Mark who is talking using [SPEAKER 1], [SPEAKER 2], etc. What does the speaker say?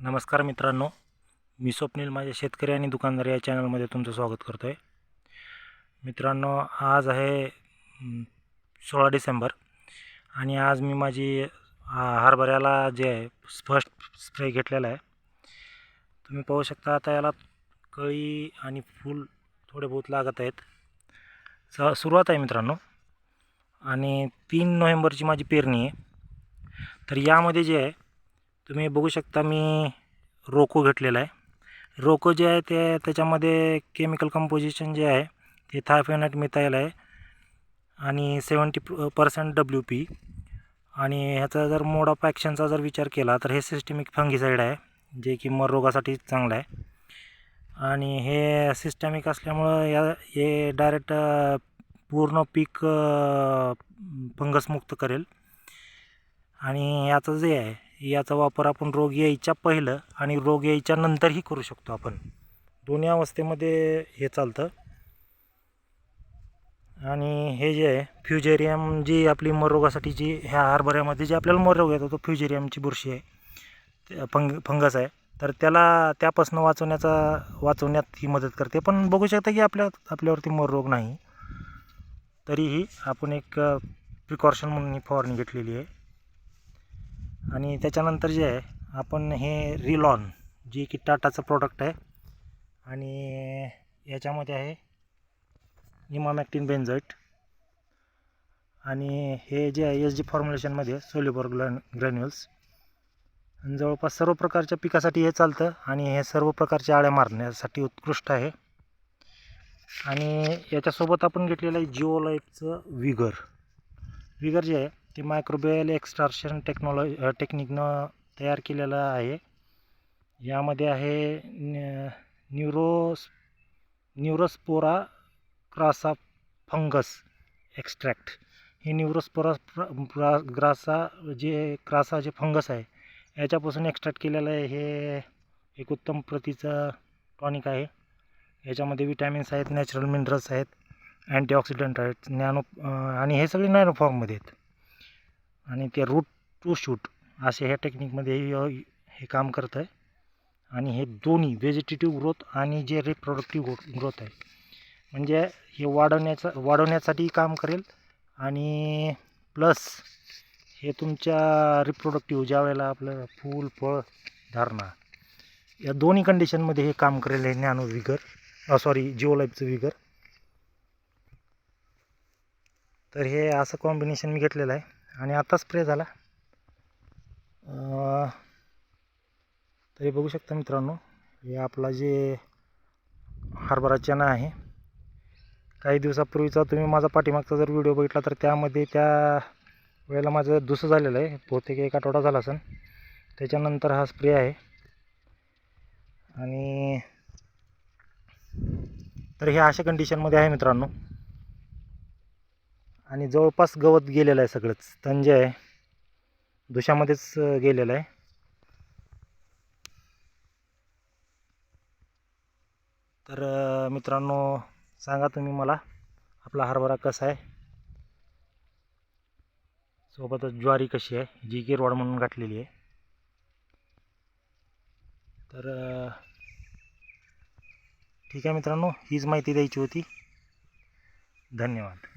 [SPEAKER 1] नमस्कार मित्रांनो मी स्वप्नील माझ्या शेतकरी आणि दुकानदार या चॅनलमध्ये तुमचं स्वागत करतो आहे मित्रांनो आज आहे सोळा डिसेंबर आणि आज मी माझी हरभऱ्याला जे आहे फर्स्ट स्प्रे घेतलेला आहे. तुम्ही पाहू शकता आता याला कळी आणि फूल थोडे बहुत लागत आहेत. स सुरुवात आहे मित्रांनो. आणि तीन नोव्हेंबरची माझी पेरणी आहे. तर यामध्ये जे आहे तुम्ही बघू शकता मी रोको घेतलेला आहे. रोको जे आहे ते त्याच्यामध्ये केमिकल कंपोजिशन जे आहे ते थायफेनट मिथाईल आहे आणि सेवन्टी पर्सेंट डब्ल्यू पी आणि ह्याचा जर मोड ऑफ ॲक्शनचा जर विचार केला तर हे सिस्टमिक फंगिसाईड आहे जे की मर रोगासाठी चांगलं आहे. आणि हे सिस्टमिक असल्यामुळं या हे डायरेक्ट पूर्ण पीक फंगसमुक्त करेल. आणि याचं जे आहे याचा वापर आपण रोग यायच्या पहिलं आणि रोग यायच्या नंतरही करू शकतो आपण. दोन्ही अवस्थेमध्ये हे चालतं. आणि हे जे आहे फ्युजेरियम जी आपली मररोगासाठी जी ह्या हरभऱ्यामध्ये जे आपल्याला मररोग येतो तो फ्युजेरियमची बुरशी आहे. फंग फंगस आहे. तर त्याला त्यापासून वाचवण्याचा वाचवण्यात ही मदत करते. पण बघू शकता की आपल्या आपल्यावरती मररोग नाही. तरीही आपण एक प्रिकॉशन म्हणून ही फवारणी घेतलेली आहे. आणि त्याच्यानंतर जे आहे आपण हे रिलॉन जे की टाटाचं प्रोडक्ट आहे. आणि याच्यामध्ये आहे इमामॅक्टिन बेन्झट आणि हे जे आहे एस जी फॉर्म्युलेशनमध्ये सोल्युबर ग्लॅन ग्रॅन्युअल्स आणि जवळपास सर्व प्रकारच्या पिकासाठी हे चालतं आणि हे सर्व प्रकारच्या आळ्या मारण्यासाठी उत्कृष्ट आहे. आणि याच्यासोबत आपण घेतलेलं आहे जिओ लाईफचं विगर विगर जे आहे ते मायक्रोबेल एक्स्ट्रार्शन टेक्नॉलॉजी टेक्निकनं तयार केलेलं आहे. यामध्ये आहे न्य- न्यूरोस न्यूरोस्पोरा क्रासा फंगस एक्स्ट्रॅक्ट हे न्यूरोस्पोरा ग्रासा जे क्रासा जे फंगस आहे याच्यापासून एक्स्ट्रॅक्ट केलेलं आहे. हे एक उत्तम प्रतीचं टॉनिक आहे. याच्यामध्ये विटॅमिन्स आहेत नॅचरल मिनरल्स आहेत अँटीऑक्सिडंट आहेत नॅनो आणि हे सगळे नॅनो फॉर्ममध्ये आहेत. आणि ते रूट टू शूट असे ह्या टेक्निकमध्ये हे काम करतं आहे आणि हे दोन्ही व्हेजिटेटिव्ह ग्रोथ आणि जे रिप्रोडक्टिव्ह ग्रोथ आहे. म्हणजे हे वाढवण्याचं वाढवण्यासाठी काम करेल आणि प्लस हे तुमच्या रिप्रोडक्टिव्ह ज्या वेळेला आपलं फूल फळ धारणा या दोन्ही कंडिशनमध्ये हे काम करेल हे नॅनो विगर सॉरी जिओ लाईफचं विगर तर हे असं कॉम्बिनेशन मी घेतलेलं आहे. आणि आता स्प्रे झाला. तरी बघू शकता मित्रांनो हे आपला जे हरभरा चना आहे काही दिवसापूर्वीचा तुम्ही माझा पाठीमागचा जर व्हिडिओ बघितला तर त्यामध्ये त्या वेळेला माझं दुसरं झालेलं आहे बहुतेक एक आठवडा झाला असेल. त्याच्यानंतर हा स्प्रे आहे. आणि तर हे अशा कंडिशनमध्ये आहे मित्रांनो. आणि जवळपास गवत गेलेलं आहे सगळंच. तण जे आहे. दुशामध्येच गेलेलं आहे. तर मित्रांनो सांगा तुम्ही मला आपला हरभरा कसा आहे? सोबतच ज्वारी कशी आहे? जी गिरवाड म्हणून गाठलेली आहे. तर ठीक आहे मित्रांनो हीच माहिती द्यायची होती. धन्यवाद.